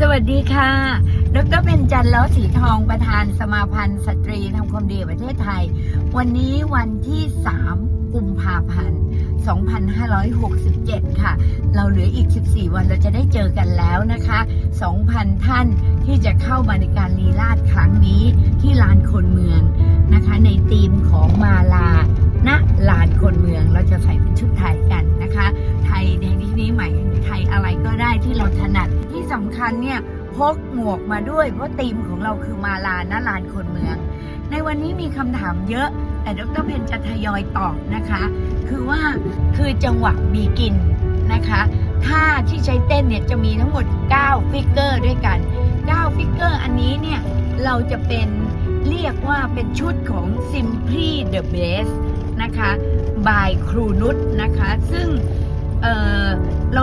สวัสดีค่ะ ดรเบญจันทร์ล้อสีทองประธานสมาพันธ์สตรีทำความดีประเทศไทย วันนี้วันที่ 3 กุมภาพันธ์ 2567 ค่ะ เราเหลืออีก 14 วันเราจะได้เจอกันแล้วนะคะ 2,000 ท่านที่จะเข้ามาในการลีลาดครั้งนี้ที่ลานคนเมืองนะคะ ในธีมของมาลาณลานคนเมืองเราจะใส่เป็นชุดไทยกันนะคะ ไทยในที่นี้หมายถึงไทย สำคัญเนี่ยพกหมวกมาด้วยเพราะธีมของเราคือมาลาณลานคนเมือง ในวันนี้มีคำถามเยอะแต่ดรเพนจะทยอยตอบนะคะ คือว่าคือจังหวะบีกินนะคะท่าที่ใช้เต้นเนี่ยจะมีทั้งหมด 9 ฟิกเกอร์ด้วยกัน 9 ฟิกเกอร์อันนี้เนี่ยเราจะเป็นเรียกว่าเป็นชุดของ Simply the Best นะคะ บายครูนุชนะคะ ซึ่ง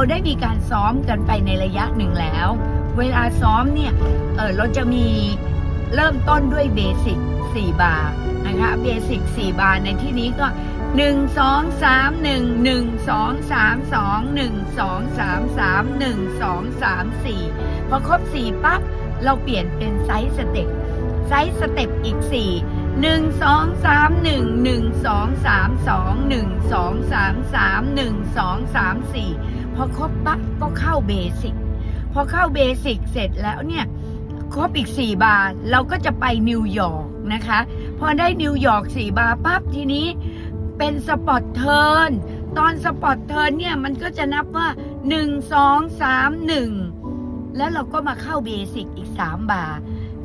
ได้มีการซ้อมกันไปในระยะหนึ่งแล้ว เวลาซ้อมเนี่ยเออเราจะมีเริ่มต้นด้วยเบสิก4บาร์นะคะเบสิก4บาร์ในที่นี้ก็ 1 2 3 1 1 2 3 2 1 2 3 3 1 2 3 4 พอครบ 4 ปั๊บ เราเปลี่ยนเป็นไซส์สเต็ปไซส์สเต็ปอีก 4 1 2 3 1 1 2 3 2 1 2 3 3 1 2 3 4พอครบปั๊บก็เข้าเบสิกพอเข้าเบสิกเสร็จแล้วเนี่ยครบอีก4บาร์เราก็จะไปนิวยอร์กนะคะ พอได้นิวยอร์ก4บาร์ปั๊บทีนี้เป็นสปอตเทิร์นตอนสปอตเทิร์นเนี่ยมันก็จะนับว่า1 2 3 1แล้วเราก็มาเข้าเบสิกอีก3บาร์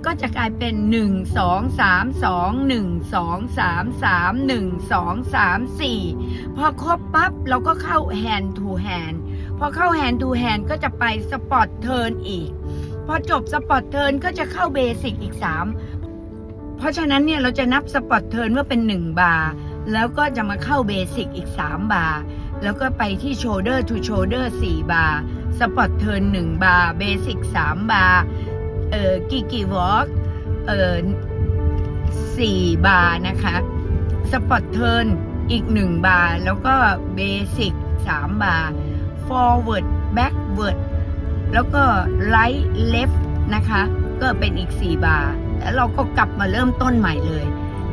ก็จะกลายเป็น 1 2 3 2 1 2 3 3 1 2 3 4 พอครบปั๊บเราก็เข้า hand to hand พอเข้า hand to hand ก็จะไปสปอตเทิร์นอีก พอจบสปอตเทิร์นก็จะเข้าเบสิกอีก 3 เพราะฉะนั้นเนี่ยเราจะนับสปอตเทิร์นว่าเป็น 1 บาร์แล้วก็จะมาเข้าเบสิกอีก 3 บาร์แล้วก็ไปที่โชเดอร์ทูโชเดอร์4บาร์สปอตเทิร์น1บาร์เบสิก3บาร์ เอ่อกิกิวอล์กเอ่อ4บาร์นะคะ สปอตเทิร์นอีกหนึ่งบาร์แล้วก็เบสิก3บาร์เวิร์ดแบ็กเวิร์ดแล้วก็ไลท์เลฟนะคะ ก็เป็นอีกสี่บาร์แล้วเราก็กลับมาเริ่มต้นใหม่เลย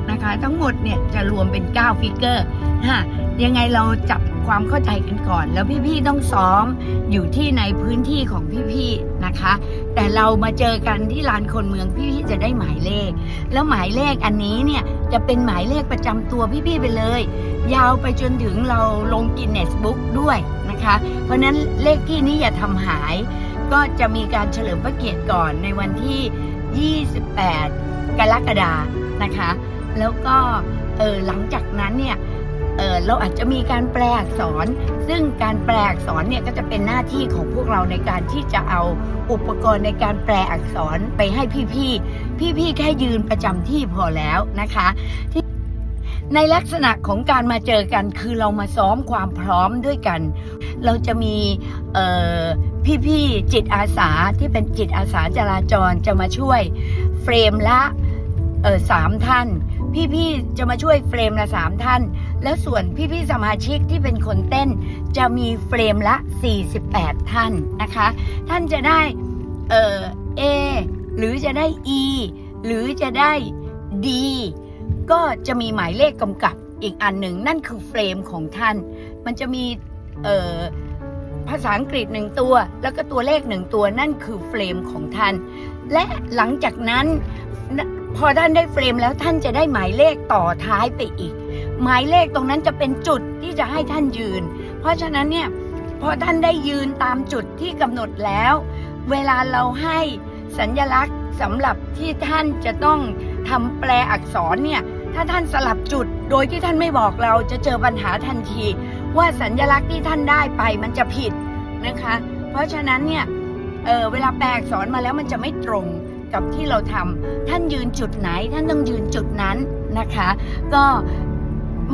นะคะ ทั้งหมดเนี่ยจะรวมเป็น 9 ฟิกเกอร์ฮะยังไงเราจับความเข้าใจกันก่อน แล้วพี่ๆต้องซ้อมอยู่ที่ในพื้นที่ของพี่ๆนะคะ แต่เรามาเจอกันที่ลานคนเมืองพี่ๆจะได้หมายเลข แล้วหมายเลขอันนี้เนี่ยจะเป็นหมายเลขประจำตัวพี่ๆไปเลย ยาวไปจนถึงเราลงกินเนสบุ๊กด้วยนะคะ เพราะฉะนั้นเลขที่นี้อย่าทำหาย ก็จะมีการเฉลิมพระเกียรติก่อนในวันที่ 28 กรกฎานะคะ แล้วก็เออหลังจากนั้นเนี่ยเออเราอาจจะมีการแปลอักษร ซึ่งการแปลอักษรเนี่ยก็จะเป็นหน้าที่ของพวกเราในการที่จะเอาอุปกรณ์ในการแปลอักษรไปให้พี่ๆ พี่ๆ แค่ยืนประจำที่พอแล้วนะคะที่ในลักษณะของการมาเจอกันคือเรามาซ้อมความพร้อมด้วยกัน เราจะมีเอ่อพี่ๆ จิตอาสาที่เป็นจิตอาสาจราจรจะมาช่วย เฟรมละเออสามท่าน พี่ๆจะมาช่วยเฟรมละสามท่าน แล้วส่วนพี่ๆสมาชิกที่เป็นคนเต้น จะมีเฟรมละ 48 ท่านนะคะ ท่านจะได้เออ A หรือจะได้ E หรือจะได้ D ก็จะมีหมายเลขกำกับอีกอันหนึ่งนั่นคือเฟรมของท่าน มันจะมีเออภาษาอังกฤษหนึ่งตัว แล้วก็ตัวเลขหนึ่งตัวนั่นคือเฟรมของท่าน และหลังจากนั้น พอท่านได้เฟรมแล้วท่านจะได้หมายเลขต่อท้ายไปอีก หมายเลขตรงนั้นจะเป็นจุดที่จะให้ท่านยืน เพราะฉะนั้นเนี่ยพอท่านได้ยืนตามจุดที่กำหนดแล้ว เวลาเราให้สัญญลักษณ์สำหรับที่ท่านจะต้องทำแปลอักษรเนี่ยถ้าท่านสลับจุดโดยที่ท่านไม่บอกเราจะเจอปัญหาทันที ว่าสัญญลักษณ์ที่ท่านได้ไปมันจะผิดนะคะ เพราะฉะนั้นเนี่ยเออเวลาแปลอักษรมาแล้วมันจะไม่ตรง กับที่เราทำท่านยืนจุดไหน ท่านต้องยืนจุดนั้นนะคะ ก็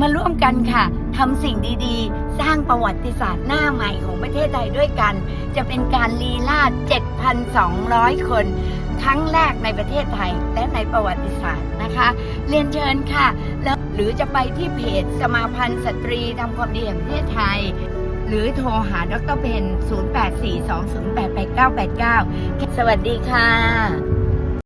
มาร่วมกันค่ะทำสิ่งดีๆ สร้างประวัติศาสตร์หน้าใหม่ของประเทศไทยด้วยกัน จะเป็นการลีลาด 7,200 คน ครั้งแรกในประเทศไทยและในประวัติศาสตร์นะคะ เรียนเชิญค่ะ แล้วหรือจะไปที่เพจสมาพันธ์สตรีทำความดีแห่งประเทศไทย หรือโทรหาดรเพน 0842088989 สวัสดีค่ะ